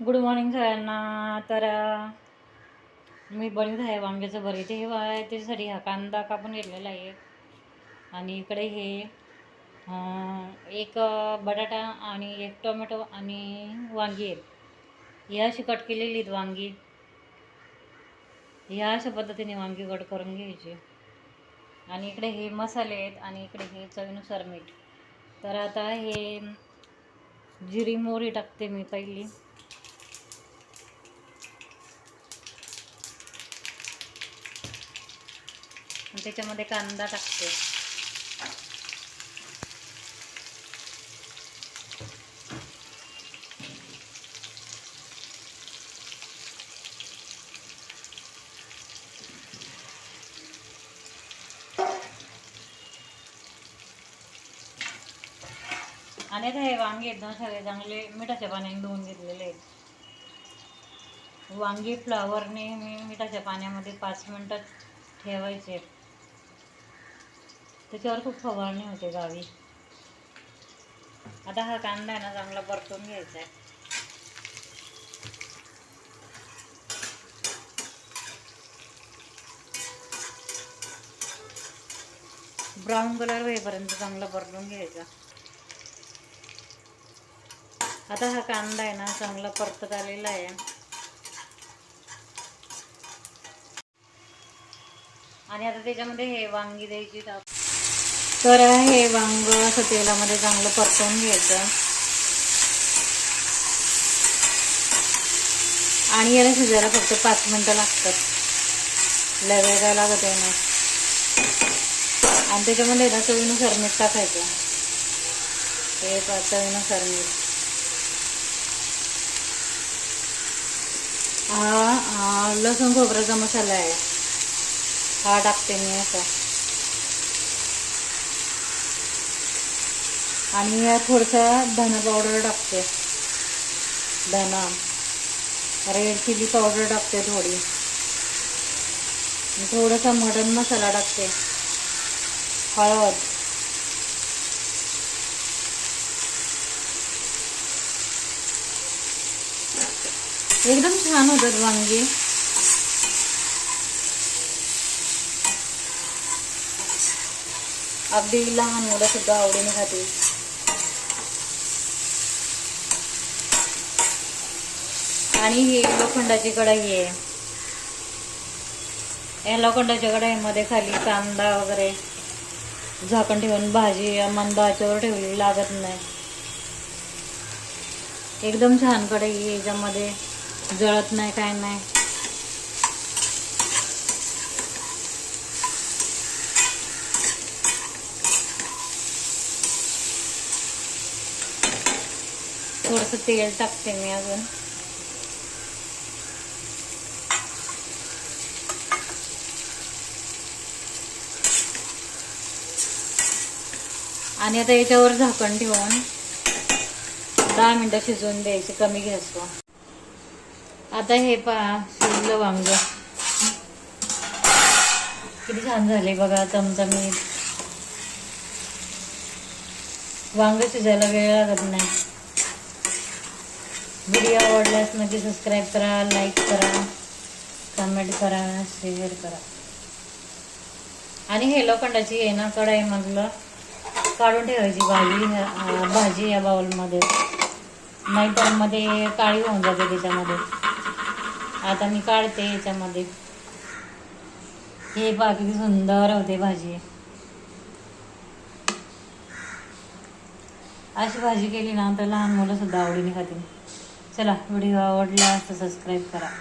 Good morning सगळ्यांना. तर मी बनवत आहे वांग्याचं भरीत हे आहे त्याच्यासाठी हा कांदा कापून घेतलेला आहे. आणि इकडे हे एक बटाटा आणि एक टोमॅटो आणि वांगी आहेत. ही अशी कट केलेली आहेत वांगी. ह्या अशा पद्धतीने वांगी कट करून घ्यायची. आणि इकडे हे मसाले आहेत आणि इकडे हे चवीनुसार मीठ. तर आता हे जिरी मोहरी टाकते मी पहिली. आणि त्याच्यामध्ये कांदा टाकते. आणि आता हे वांगे एकदम सगळे चांगले मिठाच्या पाण्याने धुवून घेतलेले आहेत. वांगी फ्लावरने मी मिठाच्या पाण्यामध्ये पाच मिनटं ठेवायचे त्याच्यावर खूप फवारणी होते गावी. आता हा कांदा आहे ना चांगला परतून घ्यायचा आहे ब्राऊन कलर होईपर्यंत चांगला परतून घ्यायचा. आता हा कांदा आहे ना चांगला परतत आलेला आहे. आणि आता त्याच्यामध्ये हे वांगी द्यायची तर हे वांग असं तेलामध्ये चांगलं परतवून घ्यायचं. आणि याला शिजायला फक्त पाच मिनटं लागतात. लय वेळ काय लागत आहे ना. आणि त्याच्यामध्ये ना चवीनुसार मीठ टाकायचं. हे पाच चवीनुसार मीठ. हा लसूण खोबऱ्याचा मसाला आहे. हा टाकते मी असा. आणि या थोडसा धना पावडर टाकते. धना. रेड चिली पावडर टाकते थोडी. थोडासा मटन मसाला टाकते. हळद. एकदम छान होतात वांगी. अगदी लहान मुलं सुद्धा आवडीने खाते आणि ही लोखंडाची कढाई आहे. या लोखंडाच्या कढाईमध्ये खाली कांदा वगैरे झाकण ठेवून भाजी या मंद ठेवली लागत नाही. एकदम छान कढाई आहे याच्यामध्ये जळत नाही काय नाही. थोडंसं तेल टाकते मी अजून. आणि आता याच्यावर झाकण ठेवून दहा मिनटं शिजवून द्यायचे कमी गॅसवर आता हे पहा शिजलं वांग. किती छान झाले बघा चमचमीत. वांग शिजायला वेळ लागत नाही. व्हिडिओ आवडल्यास म्हणजे नक्की सबस्क्राईब करा लाईक करा कमेंट करा शेअर करा. आणि हे लोखंडाची आहे ना कढाईमधलं काढून ठेवायची भाजी भाजी या बाउलमध्ये. नाहीतरमध्ये काळी होऊन जाते त्याच्यामध्ये. आता मी काढते याच्यामध्ये. हे बाकी सुंदर होते भाजी. अशी भाजी केली ना तर लहान मुलं सुद्धा आवडीने खातील. चला व्हिडिओ आवडला तर सबस्क्राईब करा.